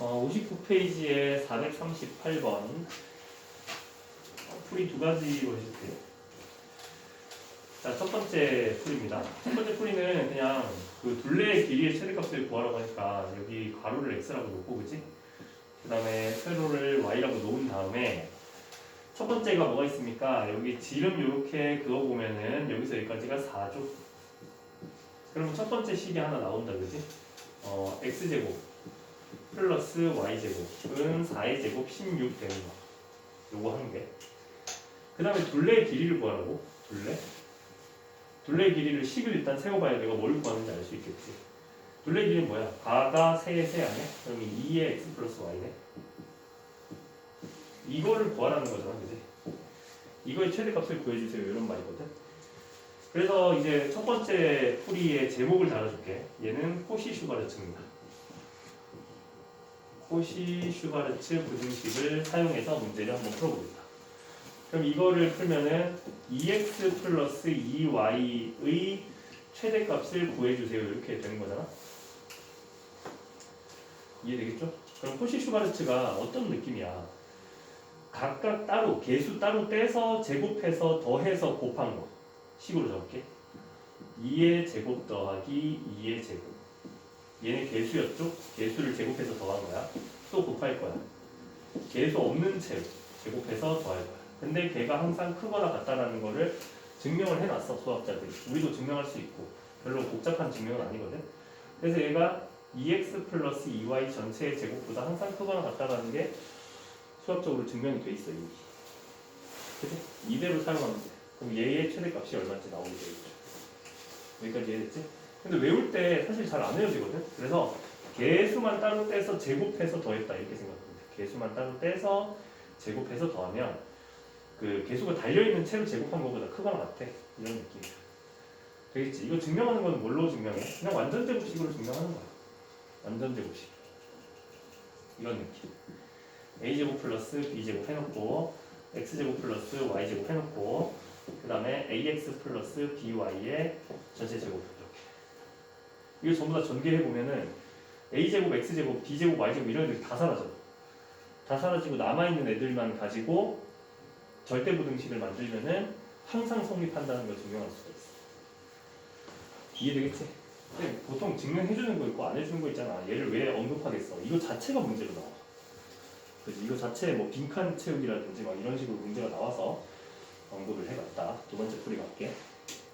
어, 59페이지에 438번 풀이 두 가지로 해줄게요. 자, 첫 번째 풀입니다. 첫 번째 풀이는 그냥 그 둘레의 길이의 최대값을 구하라고 하니까 여기 가로를 x라고 놓고 그지? 그 다음에 세로를 y라고 놓은 다음에 첫 번째가 뭐가 있습니까? 여기 지름 이렇게 그어보면은 여기서 여기까지가 4죠. 그러면 첫 번째 식이 하나 나온다 그지? 어, x제곱 플러스 y제곱은 4의 제곱 16 되는 거. 요거 하는 게. 그 다음에 둘레의 길이를 구하라고. 둘레. 둘레의 길이를 식을 일단 세워봐야 내가 뭘 구하는지 알 수 있겠지. 둘레 길이는 뭐야? 가가 세의 세 아니야? 그러면 2의 x 플러스 y네. 이거를 구하라는 거잖아, 그지? 이거의 최대값을 구해주세요. 이런 말이거든. 그래서 이제 첫 번째 풀이의 제목을 달아줄게. 얘는 코시 슈바르츠입니다. 코시 슈바르츠 부등식을 사용해서 문제를 한번 풀어보겠다. 그럼 이거를 풀면은 2x 플러스 2y의 최대값을 구해주세요. 이렇게 되는 거잖아. 이해되겠죠? 그럼 코시 슈바르츠가 어떤 느낌이야? 각각 따로 개수 따로 떼서 제곱해서 더해서 곱한 거 식으로 적을게 2의 제곱 더하기 2의 제곱 얘는 개수였죠? 개수를 제곱해서 더한 거야 또 곱할 거야 개수 없는 채 제곱해서 더할 거야 근데 걔가 항상 크거나 같다라는 거를 증명을 해놨어 수학자들이 우리도 증명할 수 있고 별로 복잡한 증명은 아니거든 그래서 얘가 2x 플러스 2y 전체의 제곱보다 항상 크거나 같다라는 게 수학적으로 증명이 돼 있어 이미. 그치? 이대로 사용하면 돼. 그럼 얘의 최대값이 얼마인지 나오게 되겠죠. 여기까지 이해됐지? 근데 외울 때 사실 잘 안 외워지거든. 그래서 개수만 따로 떼서 제곱해서 더했다 이렇게 돼. 개수만 따로 떼서 제곱해서 더하면 그 개수가 달려 있는 채로 제곱한 것보다 크거나 같아. 이런 느낌이야. 되겠지? 이거 증명하는 건 뭘로 증명해? 그냥 완전 제곱식으로 증명하는 거야. 완전 제곱식. 이런 느낌. a제곱 플러스 b제곱 해놓고 x제곱 플러스 y제곱 해놓고 그 다음에 ax 플러스 by의 전체 제곱 이거 전부 다 전개해보면은 a제곱 x제곱 b제곱 y제곱 이런 애들이 다 사라져 다 사라지고 남아있는 애들만 가지고 절대부등식을 만들면은 항상 성립한다는 걸 증명할 수가 있어 이해되겠지? 근데 보통 증명해주는 거 있고 안 해주는 거 있잖아 얘를 왜 언급하겠어 이거 자체가 문제로 나와 그래서 이거 자체에 뭐 빈칸 채우기라든지 막 이런 식으로 문제가 나와서 언급을 해봤다. 두 번째 풀이 갈게.